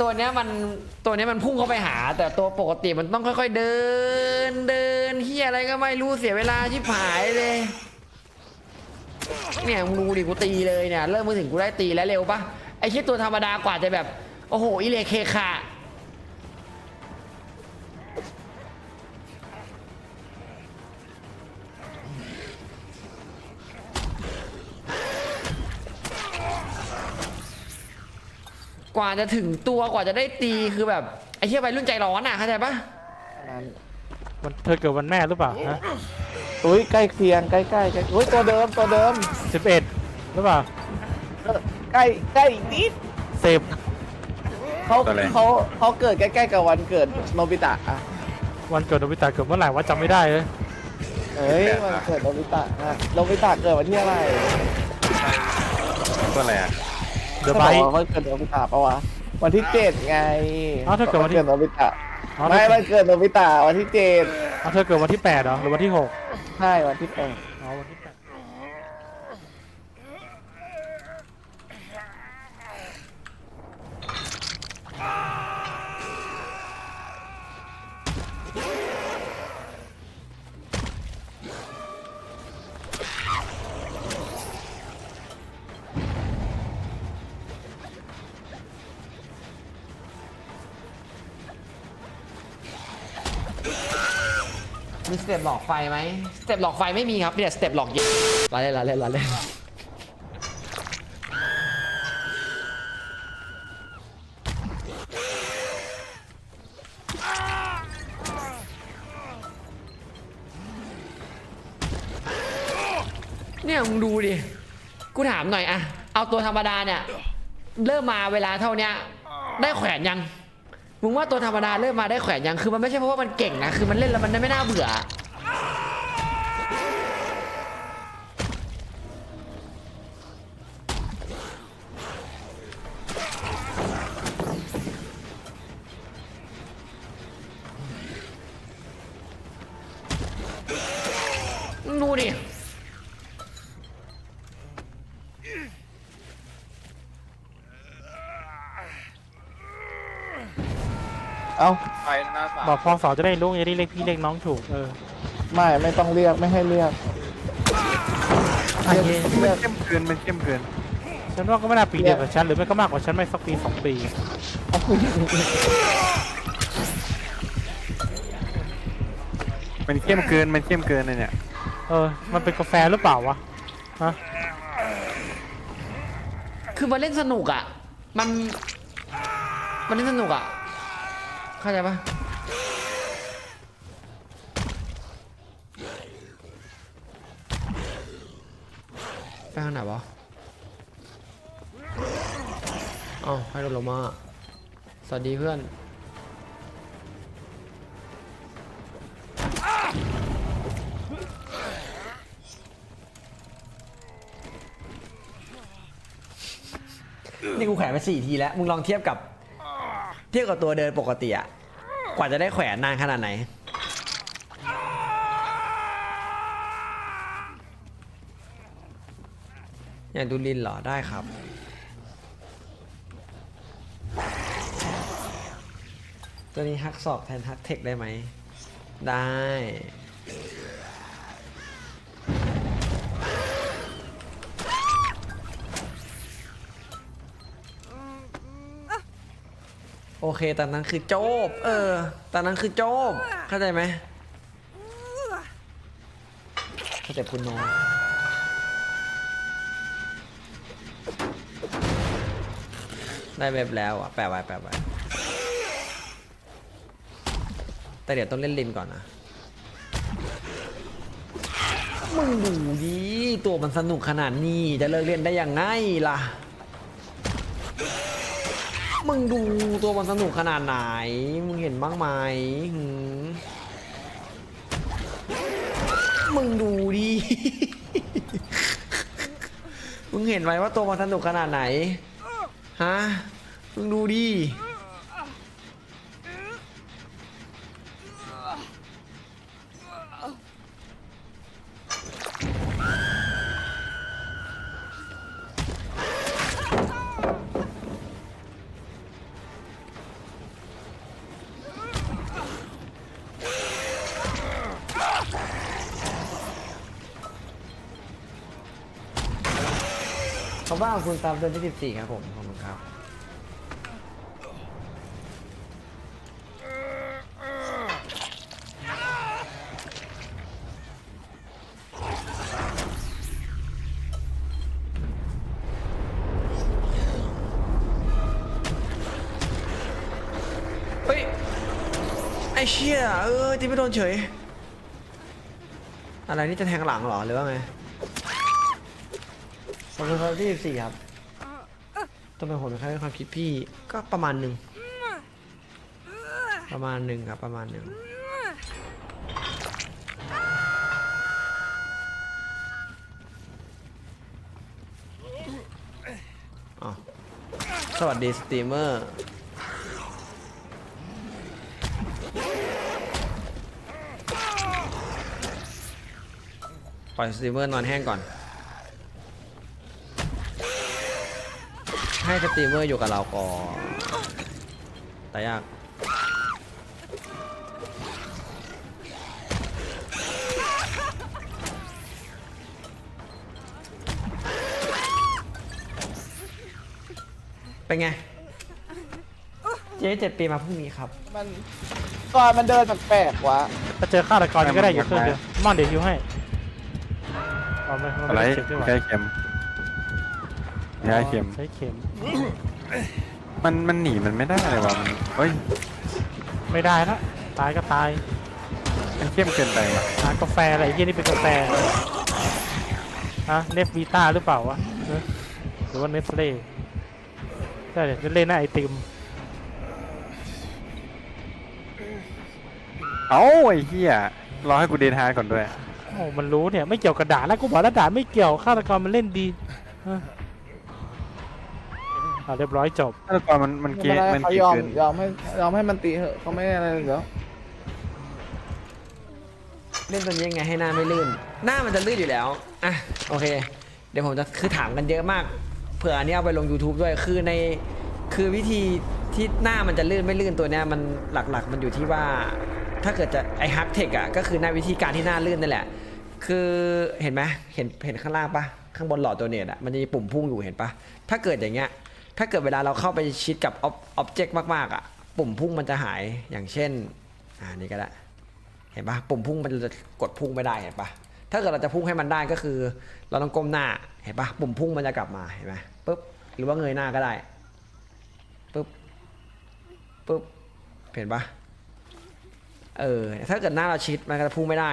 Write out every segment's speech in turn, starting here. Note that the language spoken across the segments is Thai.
ตัวเนี้ยมันตัวเนี้ยมันพุ่งเข้าไปหา แต่ตัวปกติมันต้องค่อย ๆ เดินเดินเฮียอะไรก็ไม่รู้เสียเวลาชิบหายเลย เนี่ยมึงดูดิกูตีเลยเนี่ยเริ่มมาถึงกูได้ตีแล้วเร็วปะไอ้คิดตัวธรรมดากว่าจะแบบ โอ้โหอิเลเคคา กว่าจะถึงตัวกว่าจะได้ตีคือแบบไอ้เหี้ยไปรุ่นใจร้อนอะเข้าใจปะนั้นมันเธอเกิดวันแม่หรือเปล่าฮะอุ้ยใกล้เคียงใกล้ๆใกล้อุ้ยตัวเดิมตัวเดิมสิบเอ็ดหรือเปล่าเออใกล้ใกล้อีกนิดสิบเขาตัวอะไร เขาเขาเกิดใกล้ๆกับวันเกิดโนบิตะอะวันเกิดโนบิตะเกิดเมื่อไหร่วะจำไม่ได้เลยเอ้ยวันเกิดโนบิตะอะโนบิตะเกิดวันที่อะไรตัวอะไรอะ เดอะเขาไบบอกว่าวันเกิดโนบิตะปะวะวันที่เจ็ดไงอ้าวถ้าเกิดวันที่ โนบิตะไม่วันเกิดโนบิตะวันที่เจ็ดเอาเธอเกิดวันที่แปดเหรอหรือวันที่หกใช่วันที่แปด อ๋อวันที่แป มีสเต็ปหลอกไฟไหมสเต็ปหลอกไฟไม่มีครับมีแต่สเต็ปหลอกเย็นลาเล่นลาเล่นลาเล่นเนี่ยมึงดูดิ กูถามหน่อยอะเอาตัวธรรมดาเนี่ย เริ่มมาเวลาเท่าเนี้ย ได้แขวนยัง มึงว่าตัวธรรมดาเริ่มมาได้แขวนยังคือมันไม่ใช่เพราะว่ามันเก่งนะคือมันเล่นแล้วมันไม่น่าเบื่อ เอ้า ไปหน้าสามบอกพอสอจะได้รู้จะได้เรียกพี่เรียกน้องถูกเออไม่ไม่ต้องเรียกไม่ให้เรียกโอเคเรียกเข้มเกินมันเข้มเกินฉันว่าก็ไม่น่าปีเดียวกับฉันหรือไม่ก็มากกว่าฉันไม่สักปีสองปีมันเข้มเกินมันเข้มเกินเลยเนี่ยเออ มันเป็นกาแฟหรือเปล่าวะฮะคือมันเล่นสนุกอะ มัน มันเล่นสนุกอะ เข้าใจปะไปทางไหนวะอ๋อให้โดนลงมา สวัสดีเพื่อนนี่กูแขวนไปสี่ทีแล้ว มึงลองเทียบกับ เทียบกับตัวเดินปกติอะกว่าจะได้แขวนนานขนาดไหน อยากดูลินเหรอได้ครับ ตัวนี้ฮักศอกแทนฮักเทคได้ไหม ได้ โอเคตอนนั้นคือโจบ เออตอนนั้นคือโจบ เข้าใจไหมเข้าใจคุณโนได้เว็บแล้วอะแปะไว้แปะไว้แต่เดี๋ยวต้องเล่นลินก่อนนะมึงดูดิตัวมันสนุกขนาดนี้จะเลิกเล่นได้ยังไงล่ะ มึงดูตัวมันสนุกขนาดไหน มึงเห็นบ้างไหมมมึงดูดิ มึงเห็นไหมว่าตัวมันสนุกขนาดไหน ฮะ มึงดูดิ ขอบคุณคุณตามเดือนที่สิบสี่ครับผมขอบคุณครับเฮ้ย ไอ้เชี่ยเออที่ไม่โดนเฉย อะไรนี่จะแทงหลังเหรอ หรือว่าไง ขอบคุณครับที่สี่ครับต้องเป็นผมนะครับความคิดพี่ก็ประมาณหนึ่งประมาณหนึ่งครับประมาณหนึ่งสวัสดีสตรีมเมอร์ปล่อยสตรีมเมอร์นอนแห้งก่อน ให้สตรีมเมอร์อยู่กับเราก่อนแต่ยากเป็นไง เจ๊เจ็ดปีมาพรุ่งนี้ครับ มันก่อนมันเดินแปลกๆวะถ้าเจอฆาตกรก็ได้อยู่เครื่องเดียวมอนเดี๋ยวฮิวให้เอาไม่มันอะไรไม่ได้เจ็บด้วยวะใช้เข็ม ใช้เข็ม ใช้เข็ม มันมันหนีมันไม่ได้เลยวะมันเฮ้ยไม่ได้ละตายก็ตายมันเข้มเกินไปวะหากาแฟอะไรไอ้เหี้ยนี่เป็นกาแฟฮะเนฟวีต้าหรือเปล่าวะเออหรือว่าเนสเล่ใช่เดี๋ยวเล่นหน้าไอติมเอ้าไอ้เหี้ยรอให้กูเดนฮาร์ดก่อนด้วย โอ้มันรู้เนี่ย ไม่เกี่ยวกับด่าแล้วกูบอกแล้วด่าไม่เกี่ยวฆาตกรมันเล่นดีเออเอาเรียบร้อยจบฆาตกรมันมันเกไม่มได้มันเขาเกยอมเกินยอมให้ยอมให้มันตีเหอะเขาไม่อะไรเลยเดี๋ยวเล่นตัวนี้ยังไงให้หน้าไม่ลื่น หน้ามันจะลื่นอยู่แล้ว อะ โอเค เดี๋ยวผมจะคือถามกันเยอะมาก เผื่ออันนี้เอาไปลง YouTube ด้วย คือใน คือวิธีที่หน้ามันจะลื่นไม่ลื่นตัวเนี้ยมันหลักๆ มันอยู่ที่ว่า ถ้าเกิดจะไอฮักเทคอะก็คือหน้าวิธีการที่หน้าลื่นนั่นแหละ คือเห็นไหมเห็นเห็นข้างล่างปะข้างบนหลอดตัวเนตอะมันจะมีปุ่มพุ่งอยู่เห็นปะถ้าเกิดอย่างเงี้ย ถ้าเกิดเวลาเราเข้าไปชิดกับออบเจกต์มากๆอะปุ่มพุ่งมันจะหายอย่างเช่นอ่านี่ก็ได้เห็นปะปุ่มพุ่งมันจะกดพุ่งไม่ได้เห็นปะถ้าเกิดเราจะพุ่งให้มันได้ก็คือ เราต้องก้มหน้าเห็นปะปุ่มพุ่งมันจะกลับมาเห็นไหมปุ๊บหรือว่าเงยหน้าก็ได้ปุ๊บปุ๊บเห็นปะเออถ้าเกิดหน้าเราชิดมันก็จะพุ่งไม่ได้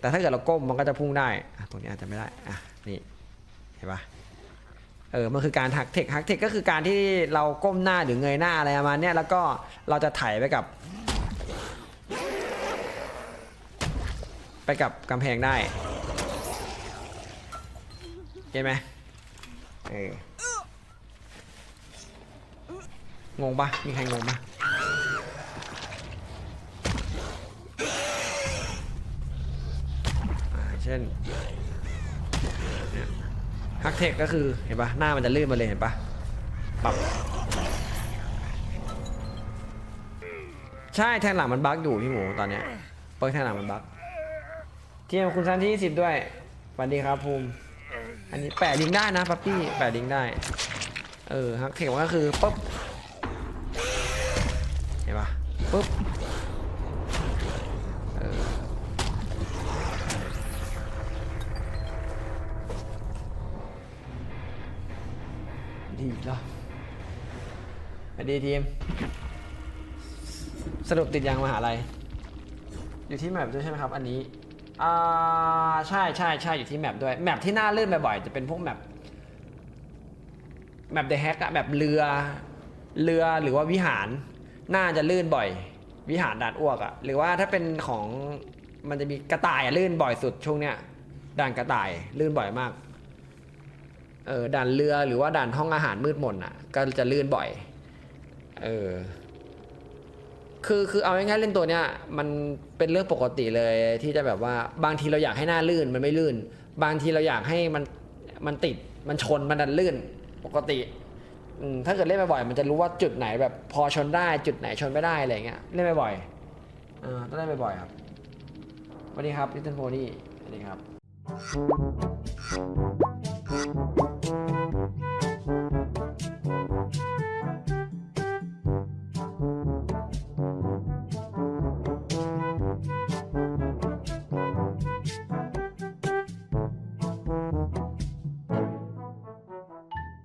แต่ถ้าเกิดเราก้มมันก็จะพุ่งได้ตรงนี้อาจจะไม่ได้อะนี่เห็นปะ เออมันคือการหักเทคหักเทคก็คือการที่เราก้มหน้าหรือเงยหน้าอะไรประมาณเนี้ยแล้วก็เราจะไถไปกับ ไปกับกำแพงได้เห็นไหมเอองงปะมีใครงงปะอ่าเช่นเนี่ย ฮักเทคก็คือเห็นปะหน้ามันจะลื่นมาเลยเห็นปะปรับใช่แทงหลังมันบั๊กอยู่พี่หมูตอนเนี้ยเปิดแทงหลังมันบั๊กเทียมคุณซันที่สิบด้วยสวัสดีครับภูมิอันนี้แปะลิงก์ได้นะปั๊ปปี้แปะลิงก์ได้เออฮักเทคมันก็คือปุ๊บเห็นปะปุ๊บ เออ ดีเหรอสวัสดีทีม สรุปติดยังมหาลัย อยู่ที่แมปด้วยใช่ไหมครับ อันนี้ อ่า ใช่ใช่ใช่อยู่ที่แมปด้วย แมปที่น่าเลื่อนบ่อยๆจะเป็นพวกแมป แมปเดอะแฮกอะแบบเรือ เรือหรือว่าวิหาร น่าจะลื่นบ่อย วิหารด่านอ้วกอะหรือว่าถ้าเป็นของ มันจะมีกระต่ายอะลื่นบ่อยสุดช่วงเนี้ย ด่านกระต่ายลื่นบ่อยมาก เออด่านเรือหรือว่าด่านห้องอาหารมืดมนอะ ก็จะลื่นบ่อย เออ คือคือเอาง่ายๆเล่นตัวเนี้ยมันเป็นเรื่องปกติเลยที่จะแบบว่าบางทีเราอยากให้หน้าลื่นมันไม่ลื่น บางทีเราอยากให้มันมันติดมันชนมันดันลื่นปกติถ้าเกิดเล่นบ่อยๆมันจะรู้ว่าจุดไหนแบบพอชนได้จุดไหนชนไม่ได้อะไรเงี้ยเล่นบ่อยๆเออต้องเล่นบ่อยๆครับสวัสดีครับลิตเติ้ลโพนี่สวัสดีครับ